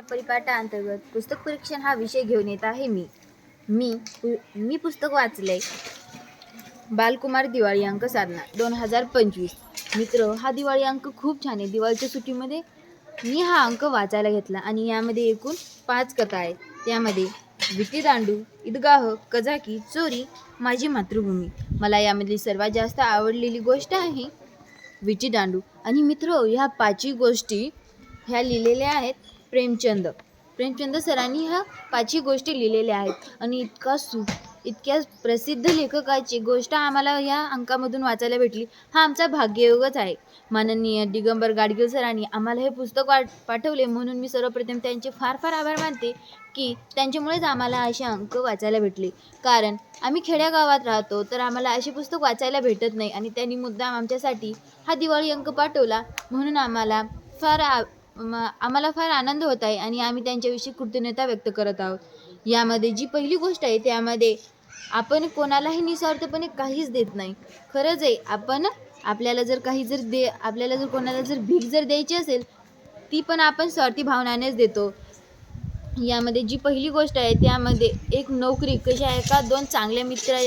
च्या परिपाठाअंतर्गत पुस्तक परीक्षण हा विषय घेऊन येत आहे मी. मी पु- मी पुस्तक वाचले बालकुमार दिवाळी अंक साधना दोन हजार पंचवीस. मित्र हा दिवाळी अंक खूप छान आहे. दिवाळीच्या सुट्टीमध्ये मी हा अंक वाचायला घेतला आणि यामध्ये एकूण पाच कथा आहेत. त्यामध्ये विटी दांडू ईदगाह कझाकी चोरी माझी मातृभूमी. मला यामधली सर्वात जास्त आवडलेली गोष्ट आहे विटी दांडू. आणि मित्र ह्या पाचही गोष्टी ह्या लिहिलेल्या आहेत. प्रेमचंद. प्रेमचंद सरांनी ह्या पाचही गोष्टी लिहिलेल्या आहेत. आणि इतका सु इतक्या प्रसिद्ध लेखकाची गोष्ट आम्हाला ह्या अंकामधून वाचायला भेटली. हा आमचा भाग्ययोगच आहे. माननीय दिगंबर गाडगीळ सरांनी आम्हाला हे पुस्तक वाट पाठवले. म्हणून मी सर्वप्रथम त्यांचे फार फार आभार मानते की त्यांच्यामुळेच आम्हाला असे अंक वाचायला भेटले. कारण आम्ही खेड्यागावात राहतो तर आम्हाला असे पुस्तक वाचायला भेटत नाही. आणि त्यांनी मुद्दाम आमच्यासाठी हा दिवाळी अंक पाठवला. म्हणून आम्हाला फार आ- आम्हाला फार आनंद होत आहे आणि आम्ही त्यांच्याविषयी कृतज्ञता व्यक्त करत आहोत. यामध्ये जी पहिली गोष्ट आहे त्यामध्ये आपण कोणालाही निस्वार्थपणे काहीच देत नाही. खरंच आहे आपण आपल्याला जर काही जर दे आपल्याला जर कोणाला जर भीक जर द्यायची असेल ती पण आपण स्वार्थी भावनानेच देतो. यामध्ये जी पहिली गोष्ट आहे त्यामध्ये एक नोकरी कशा आहे का दोन चांगले मित्र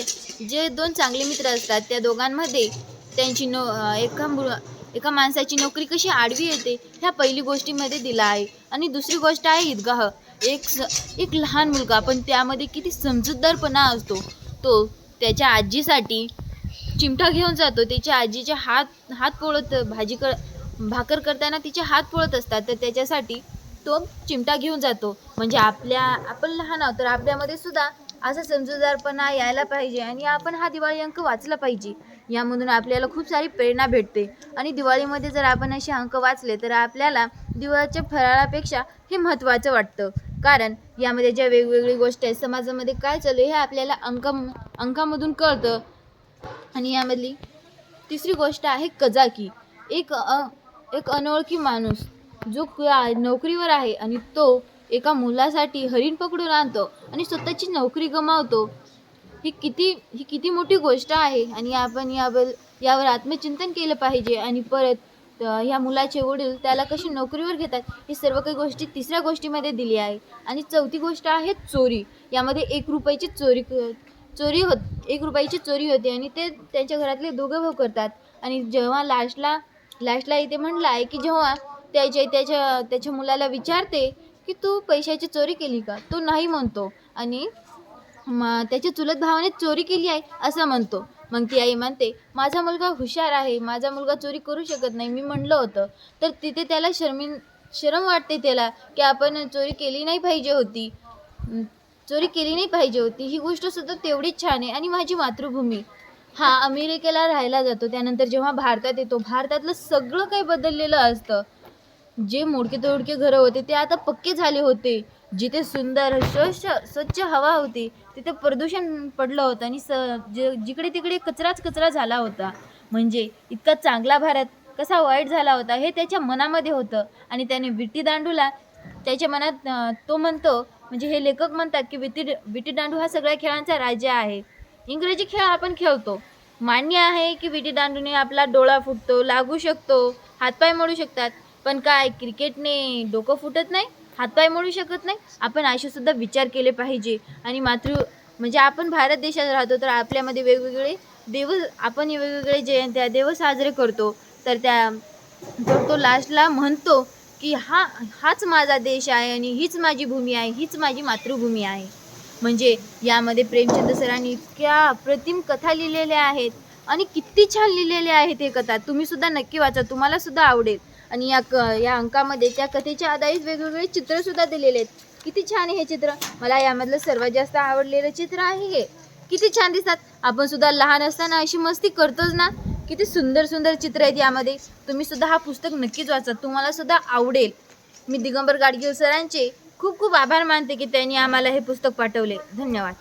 जे दोन चांगले मित्र असतात त्या दोघांमध्ये त्यांची नो एका एका माणसाची नोकरी कशी आडवी येते ह्या पहिली गोष्टीमध्ये दिला आहे. आणि दुसरी गोष्ट आहे ईदगाह. एक स एक लहान मुलगा पण त्यामध्ये किती समजूतदारपणा असतो. तो त्याच्या आजीसाठी चिमटा घेऊन जातो. त्याच्या आजीचे हात हात पोळत भाजी कर भाकर करताना तिचे हात पोळत असतात. तर त्याच्यासाठी तो चिमटा घेऊन जातो. म्हणजे आपल्या आपण लहान आहोत तर आपल्यामध्ये सुद्धा असा समजूतदारपणा यायला पाहिजे आणि आपण हा दिवाळी अंक वाचला पाहिजे. यामधून आपल्याला खूप सारी प्रेरणा भेटते. आणि दिवाळीमध्ये जर आपण असे अंक वाचले तर आपल्याला दिवाळीच्या फराळापेक्षा हे महत्त्वाचं वाटतं. कारण यामध्ये ज्या वेगवेगळी गोष्टी आहेत समाजामध्ये काय चालू आहे हे आपल्याला अंक अंकामधून कळतं. आणि यामधली तिसरी गोष्ट आहे कजाकी. एक अ, एक अनोळखी माणूस जो नोकरीवर आहे आणि तो एका मुलासाठी हरिण पकडून आणतो आणि स्वतःची नोकरी गमावतो. ही किती ही किती मोठी गोष्ट आहे आणि आपण यावर यावर आत्मचिंतन केलं पाहिजे आणि परत ह्या मुलाचे वडील त्याला कशी नोकरीवर घेतात हे सर्व काही गोष्टी तिसऱ्या गोष्टीमध्ये दिली आहे. आणि चौथी गोष्ट आहे चोरी. यामध्ये एक रुपयाची चोरी क- चोरी होत एक रुपयाची चोरी होते आणि ते त्यांच्या घरातले दोघं भाऊ करतात. आणि जेव्हा लास्टला लास्टला इथे म्हटलं आहे की जेव्हा त्याच्या त्याच्या त्याच्या मुलाला विचारते की तू पैशाची चोरी केली का? तो नाही म्हणतो. आणि मग त्याच्या चुलत भावाने चोरी केली आहे असं म्हणतो. मग ती आई म्हणते माझा मुलगा हुशार आहे. माझा मुलगा चोरी करू शकत नाही. मी म्हणलं होतं. तर तिथे त्याला शर्मिन शरम वाटते त्याला की आपण चोरी केली नाही पाहिजे होती. चोरी केली नाही पाहिजे होती. ही गोष्ट सुद्धा तेवढीच छान आहे आणि माझी मातृभूमी. हा अमेरिकेला राहायला जातो. त्यानंतर जेव्हा भारतात येतो भारतातलं सगळं काही बदललेलं असतं. जे मोडके तोडके घरं होते ते आता पक्के झाले होते. जिथे सुंदर स्वच्छ स्वच्छ हवा होती तिथे प्रदूषण पडलं होतं आणि स ज जिकडे तिकडे कचराच कचरा झाला होता. म्हणजे इतका चांगला भारत कसा वाईट झाला होता हे त्याच्या मनामध्ये होतं. आणि त्याने विटी दांडूला त्याच्या मनात तो म्हणतो म्हणजे हे लेखक म्हणतात की विटी विटी दांडू हा सगळ्या खेळांचा राजा आहे. इंग्रजी खेळ आपण खेळतो. मान्य आहे की विटी दांडूने आपला डोळा फुटतो लागू शकतो हातपाय मोडू शकतात. पण काय क्रिकेटने डोकं फुटत नाही हातपाय मोडू शकत नाही. आपण आयुष्यसुद्धा विचार केले पाहिजे. आणि मातृ म्हणजे आपण भारत देशात राहतो तर आपल्यामध्ये वेगवेगळे देव आपण वेगवेगळे जयंत्या देव साजरे करतो. तर त्या तर तो लास्टला म्हणतो की हा हाच माझा देश आहे आणि हीच माझी भूमी आहे हीच माझी मातृभूमी आहे. म्हणजे यामध्ये प्रेमचंद सरांनी इतक्या अप्रतिम कथा लिहिलेल्या आहेत. आणि किती छान लिहिलेल्या आहेत हे कथा. तुम्हीसुद्धा नक्की वाचा. तुम्हालासुद्धा आवडेल. आणि या क या अंकामध्ये त्या कथेच्या आधारित वेगवेगळे चित्रसुद्धा दिलेले आहेत. किती छान आहे हे चित्र. मला यामधलं सर्वात जास्त आवडलेलं चित्र आहे हे. किती छान दिसतात. आपण सुद्धा लहान असताना अशी मस्ती करतोच ना. किती सुंदर सुंदर चित्र आहेत यामध्ये. तुम्ही सुद्धा हा पुस्तक नक्कीच वाचा. तुम्हाला सुद्धा आवडेल. मी दिगंबर गाडगीळ सरांचे खूप खूप आभार मानते की त्यांनी आम्हाला हे पुस्तक पाठवले. धन्यवाद.